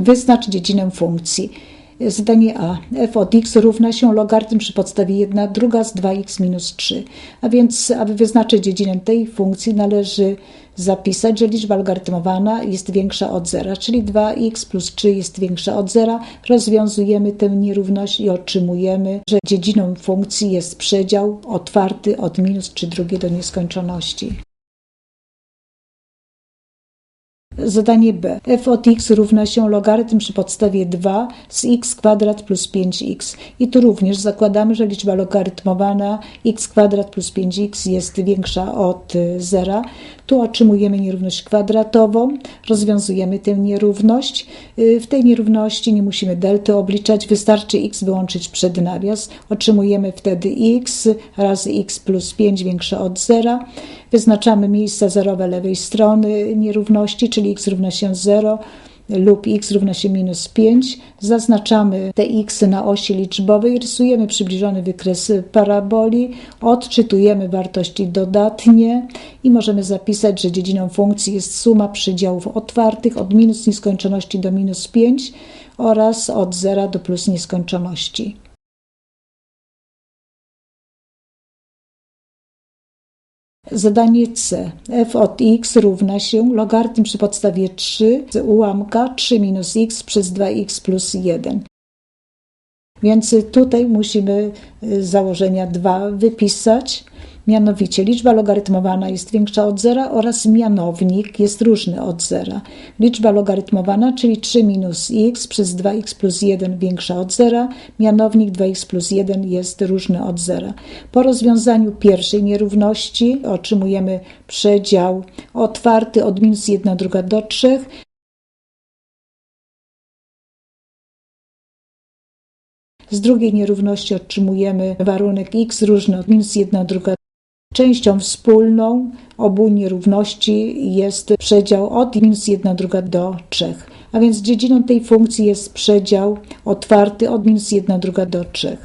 Wyznacz dziedzinę funkcji. Zadanie A. f od x równa się logarytm przy podstawie 1 druga z 2x minus 3. A więc, aby wyznaczyć dziedzinę tej funkcji, należy zapisać, że liczba logarytmowana jest większa od zera, czyli 2x plus 3 jest większa od zera. Rozwiązujemy tę nierówność i otrzymujemy, że dziedziną funkcji jest przedział otwarty od minus 3 drugie do nieskończoności. Zadanie B. f od x równa się logarytm przy podstawie 2 z x kwadrat plus 5x. I tu również zakładamy, że liczba logarytmowana x kwadrat plus 5x jest większa od zera. Tu otrzymujemy nierówność kwadratową, rozwiązujemy tę nierówność. W tej nierówności nie musimy delty obliczać, wystarczy x wyłączyć przed nawias. Otrzymujemy wtedy x razy x plus 5 większe od zera. Wyznaczamy miejsca zerowe lewej strony nierówności, czyli x równa się 0 lub x równa się minus 5. Zaznaczamy te x na osi liczbowej, rysujemy przybliżony wykres paraboli, odczytujemy wartości dodatnie i możemy zapisać, że dziedziną funkcji jest suma przydziałów otwartych od minus nieskończoności do minus 5 oraz od 0 do plus nieskończoności. Zadanie C. f od x równa się logarytm przy podstawie 3 z ułamka 3 minus x przez 2x plus 1. Więc tutaj musimy y, założenia 2 wypisać. Mianowicie liczba logarytmowana jest większa od zera oraz mianownik jest różny od zera. Liczba logarytmowana, czyli 3 minus x przez 2x plus 1 większa od zera, mianownik 2x plus 1 jest różny od zera. Po rozwiązaniu pierwszej nierówności otrzymujemy przedział otwarty od minus 1 druga do 3. Z drugiej nierówności otrzymujemy warunek x różny od minus 1 druga Częścią wspólną obu nierówności jest przedział od minus 1 druga do 3. A więc dziedziną tej funkcji jest przedział otwarty od minus 1 druga do 3.